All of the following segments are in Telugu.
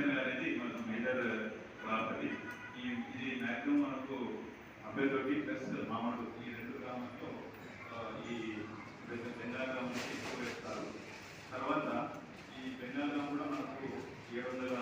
పప్పు అనేది మన మేజర్ క్రాప్ అది ఈ ఇది మ్యాక్సిమం మనకు అభ్యర్థి ప్లస్ మామూలు ఈ రెండు గ్రామాల్లో ఈ బెంగాల్ గ్రామం ఎక్కువ వేస్తారు. తర్వాత ఈ బెంగాల్ గ్రామ్ కూడా మనకు ఏడు వందల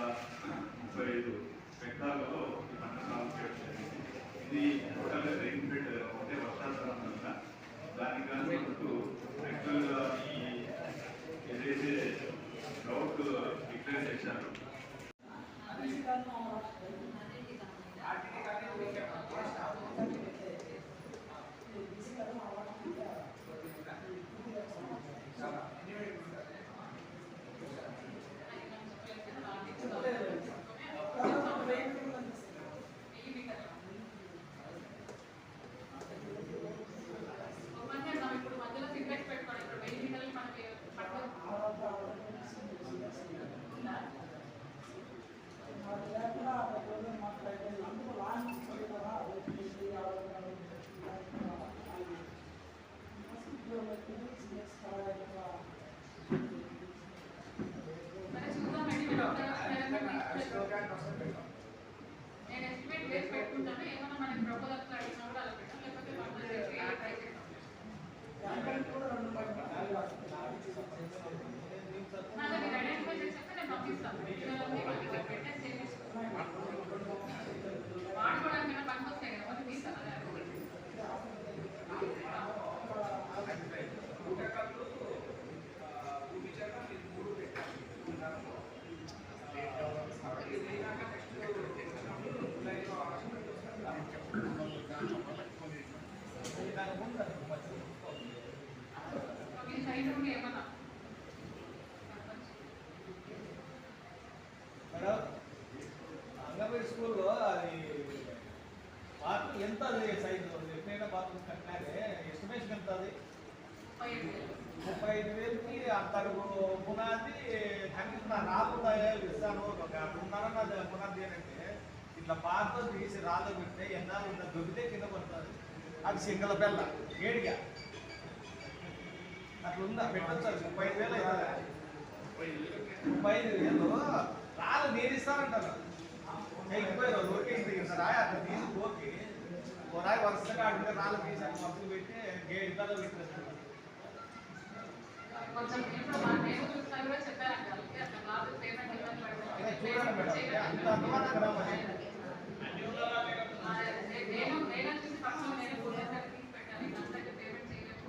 ఇస్తాను ఒక రెండున్నర ఏంటంటే ఇట్లా పాత తీసి రాళ్ళు పెడితే ఎన్నాళ్ళు ఇట్లా దొబ్బితే కింద పడుతుంది అది సింగల బెల్ల ఏడిగా అట్లా ఉందా పెట్టచ్చు ముప్పై ఐదు వేలు ముప్పై ఐదు వేలు రాళ్ళు నేను ఇస్తానంటాను ఎక్కిపోయారు ఓకే ఇంత రాయి అట్లా తీసి పోకి ఓ రాయి వరుసగా అడిగితే రాళ్ళు తీసి మబ్బులు పెట్టి గేడి కల్లా పెట్టేస్తాను కొంచెం ఇప్పుడు మా నేను చూసినా కూడా చెప్పారంట వాళ్ళకి అట్లా కాదు పేమెంట్ ఇబ్బంది అదే చూడండి మేడం అంత అర్థమైనా కదా మరి పడుతుంది నేను నేను చూసి ఫస్ట్ నేను పోలీసులకు తీసి పెట్టాను ఇక అందరికీ పేమెంట్ చేయలేదు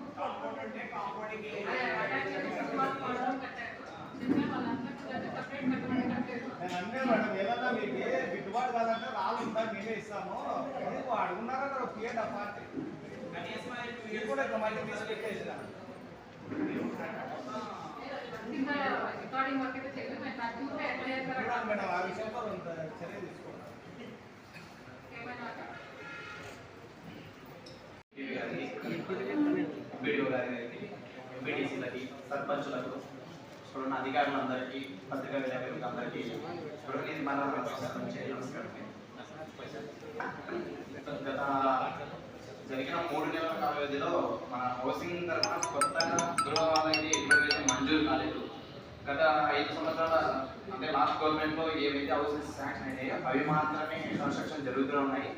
అదే అటాచ్ చేసి వాళ్ళు వాళ్ళు కట్టారు చెప్పిన వాళ్ళందరికీ కూడా separate కట్టమని కట్టారు నేను అన్నే మేడం ఏదన్నా మీకు గిట్టుబాటు కాదంటే రాళ్ళు ఉంటాయి మేమే ఇస్తాము ఎందుకు అడుగున్నారా కదా పిఎడ్ పార్టీ ఇది కూడా ఇట్లా మళ్ళీ తీసి పెట్టేసిన ఇంకా రికార్డింగ్ వర్క్ అయితే చేయలేదు నేను నాకు చూస్తే ఎట్లా చేస్తారో చూడండి మేడం ఆ విషయంలో కొంత చర్య తీసుకోండి ఏమైనా ఎంపీడీఓ గారికి ఎంపీడీసీలకి సర్పంచులకు చూడండి అధికారులందరికీ పత్రికా విలేకరులకు అందరికీ చూడండి ఇది మన నుంచి నమస్కారం గత జరిగిన మూడు నెలల కాల వ్యవధిలో మన హౌసింగ్ తరఫున కొత్తగా గృహాలైతే ఎప్పుడైతే మంజూరు కాలేదు. గత ఐదు సంవత్సరాల అంటే లాస్ట్ గవర్నమెంట్లో ఏవైతే హౌసెస్ శాంక్షన్ అయినాయో అవి మాత్రమే కన్స్ట్రక్షన్ జరుగుతూ ఉన్నాయి.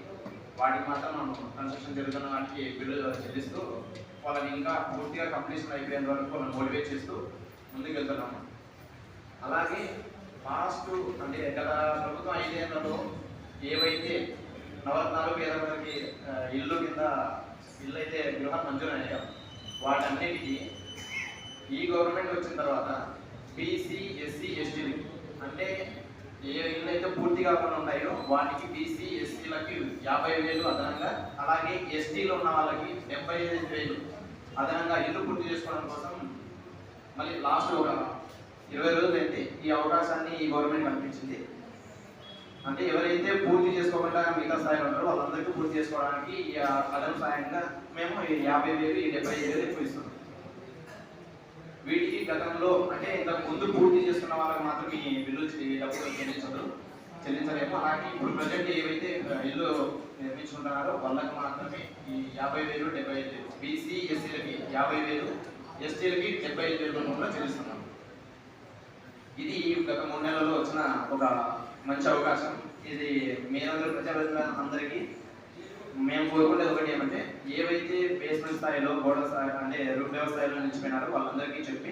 వాటికి మాత్రం మనం కన్స్ట్రక్షన్ జరుగుతున్న వాటికి బిల్లులు చెల్లిస్తూ వాళ్ళని ఇంకా పూర్తిగా కంప్లీషన్ అయిపోయేంత వరకు వాళ్ళని మోటివేట్ చేస్తూ ముందుకు వెళ్తున్నాము అలాగే పాస్ట్ అంటే గత ప్రభుత్వం ఐదేళ్ళలో ఏవైతే నవరత్నాలు పేదవారికి ఆ, ఇల్లు కింద ఇల్లు అయితే గృహం మంజూరు వాటన్నిటికీ ఈ గవర్నమెంట్ వచ్చిన తర్వాత బీసీ ఎస్సీ ఎస్టీలు అంటే ఏ ఇల్లు అయితే పూర్తి కాకుండా ఉన్నాయో వాటికి బీసీ ఎస్సీలకి యాభై వేలు అదనంగా అలాగే ఎస్టీలో ఉన్న వాళ్ళకి డెబ్బై ఐదు వేలు అదనంగా ఇల్లు పూర్తి చేసుకోవడం కోసం మళ్ళీ లాస్ట్ ఒక ఇరవై రోజులు అయితే ఈ అవకాశాన్ని ఈ గవర్నమెంట్ కల్పించింది. అంటే ఎవరైతే పూర్తి చేసుకోకుండా మిగతా స్థాయిలో ఉంటారో వాళ్ళందరికీ పూర్తి చేసుకోవడానికి ఈ అదనం సాయంగా మేము ఈ యాభై వేలు ఈ డెబ్బై వేలు ఎక్కువ ఇస్తున్నాం. వీటికి గతంలో అంటే ఇంతకు ముందు పూర్తి చేసుకున్న వాళ్ళకి మాత్రం ఈ బిల్లు డబ్బులు చెల్లించదు చెల్లించలేము. అలాగే ఇప్పుడు ప్రజెంట్ ఏవైతే ఇల్లు నిర్మించుకుంటున్నారో వాళ్ళకి మాత్రమే ఈ యాభై వేలు డెబ్బై ఐదు వేలు బీసీ ఎస్సీలకి యాభై వేలు ఎస్టీలకి డెబ్బై ఐదు వేలు రూపంలో చెల్లిస్తున్నాం. ఇది గత మూడు నెలల్లో వచ్చిన ఒక మంచి అవకాశం. ఇది మీరందరూ ప్రజల అందరికీ మేము కోరుకునేది ఒకటి ఏమంటే ఏవైతే బేస్మెంట్ స్థాయిలో గోడ స్థాయి అంటే రూపాయల లెవెల్ స్థాయిలో నిలిచిపోయినారో వాళ్ళందరికీ చెప్పి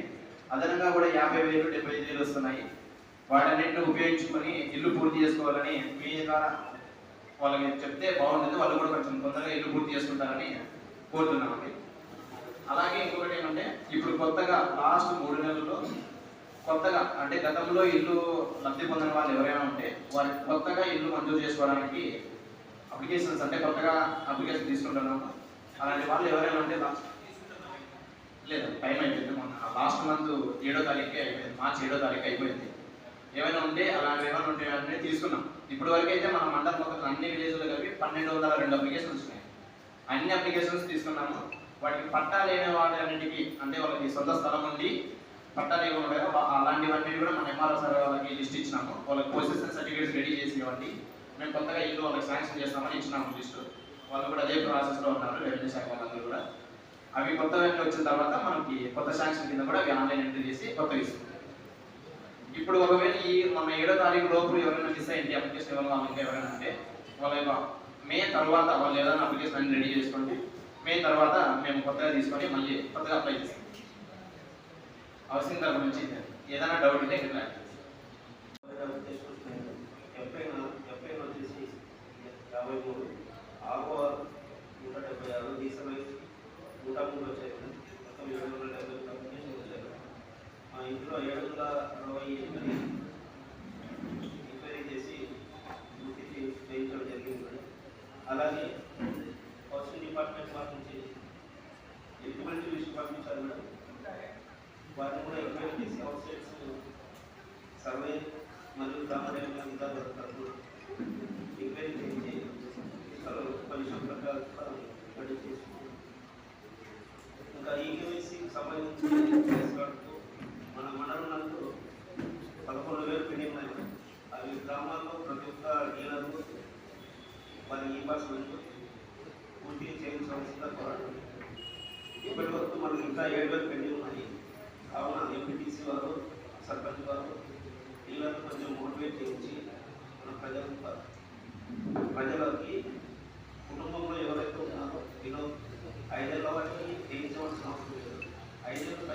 అదనంగా కూడా యాభై వేలు డెబ్బై ఐదు వేలు వస్తున్నాయి. వాటన్నింటిని ఉపయోగించుకొని ఇల్లు పూర్తి చేసుకోవాలని మీ ద్వారా వాళ్ళకి చెప్తే బాగుంటుంది. వాళ్ళు కూడా కొంచెం తొందరగా ఇల్లు పూర్తి చేసుకుంటారని కోరుతున్నామండి. అలాగే ఇంకొకటి ఏమంటే ఇప్పుడు కొత్తగా లాస్ట్ మూడు నెలల్లో కొత్తగా అంటే గతంలో ఇల్లు లబ్ధి పొందిన వాళ్ళు ఎవరైనా ఉంటే వారికి కొత్తగా ఇల్లు మంజూరు చేసుకోవడానికి అప్లికేషన్స్ అంటే కొత్తగా అప్లికేషన్ తీసుకుంటున్నాము. అలాంటి వాళ్ళు ఎవరైనా ఉంటే లేదు టైం అయిపోయింది మొన్న లాస్ట్ మంత్ ఏడో తారీఖే అయిపోయింది మార్చి ఏడో తారీఖు అయిపోయింది. ఏమైనా ఉంటే అలాంటివి ఏమైనా ఉంటే అన్నీ తీసుకున్నాం. ఇప్పటి వరకు అయితే మన మండలం మొత్తం అన్ని విలేజ్లో కలిపి పన్నెండు వందల రెండు అప్లికేషన్స్ ఉన్నాయి. అన్ని అప్లికేషన్స్ తీసుకున్నాము. వాటికి పట్టా లేని అన్నింటికి అంటే వాళ్ళకి సొంత స్థలం ఉంది. పట్టాలు కూడా అలాంటివన్నీ కూడా మన ఎంఆర్ఓ సార్ వాళ్ళకి లిస్ట్ ఇచ్చినాము. వాళ్ళకి పొజిషన్ సర్టిఫికేట్స్ రెడీ చేసి ఇవ్వండి మేము కొత్తగా ఇల్లు వాళ్ళకి శాంక్షన్ చేస్తామని ఇచ్చినాము లిస్ట్. వాళ్ళు కూడా అదే ప్రాసెస్లో ఉన్నారు రెవెన్యూ శాఖ వాళ్ళందరూ కూడా. అవి కొత్తవన్నీ వచ్చిన తర్వాత మనకి కొత్త శాంక్షన్ కింద కూడా అవి ఆన్లైన్ ఎంట్రీ చేసి కొత్త ఇస్తుంది ఇప్పుడు ఒకవేళ ఈ మన ఏడో తారీఖు లోపు ఎవరైనా మిస్ అయింది అప్లికేషన్ ఎవరైనా ఎవరైనా అంటే వాళ్ళ మే తర్వాత వాళ్ళు ఏదైనా అప్లికేషన్ అన్ని రెడీ చేసుకోండి. మే తర్వాత మేము కొత్తగా తీసుకొని మళ్ళీ కొత్తగా అప్లై చేస్తాం. హౌసింగ్ తరపు నుంచి ఏదైనా డౌట్ ఉంటే ఇక్కడ ఎఫ్ఐన ఎఫ్ఐన వచ్చేసి యాభై మూడు. ఆగో నూట డెబ్బై ఆరు డీసెల్ నూట మూడు వచ్చాయి మొత్తం ఏడు వందల డెబ్బై వచ్చాయి మా ఇంట్లో ఏడు వందల అరవై ఎనిమిది ఎంక్వైరీ చేసి పూర్తి చే- చేయించడం జరిగింది మేడం అలాగే హౌసింగ్ డిపార్ట్మెంట్ వారి నుంచి ఎలిజిబిలిటీ లిస్ట్ పంపించారు మేడం వారిని కూడా ఎంక్వైరీ చేసి హౌస్ సైట్స్ సర్వే మరియు గ్రామ నిర్మాణ విధానాల తరఫున రెడీ ఇంకా ఈ కేవైసీకి సంబంధించి కడుతూ మన మండలంలో పదకొండు వేలు పెండింగ్ అవి గ్రామాల్లో ప్రతి ఒక్క డీలర్లు వారి ఈ పాస్మెంట్ పూర్తి చేయించవలసిందిగా కోరడం ఇప్పటి వరకు మనకి ఇంకా ఏడు వేలు పెండింగ్ ఉన్నాయి కావున ఎంపీటీసీ వారు సర్పంచ్ వారు పిల్లలకు కొంచెం మోటివేట్ చేయించి మన ప్రజలు ప్రజలకి కుటుంబంలో ఎవరైతే ఉన్నారో ఈరోజు ఐదేళ్ళ వాటికి చేయించవలసిన అవసరం లేదు. ఐదేళ్ళు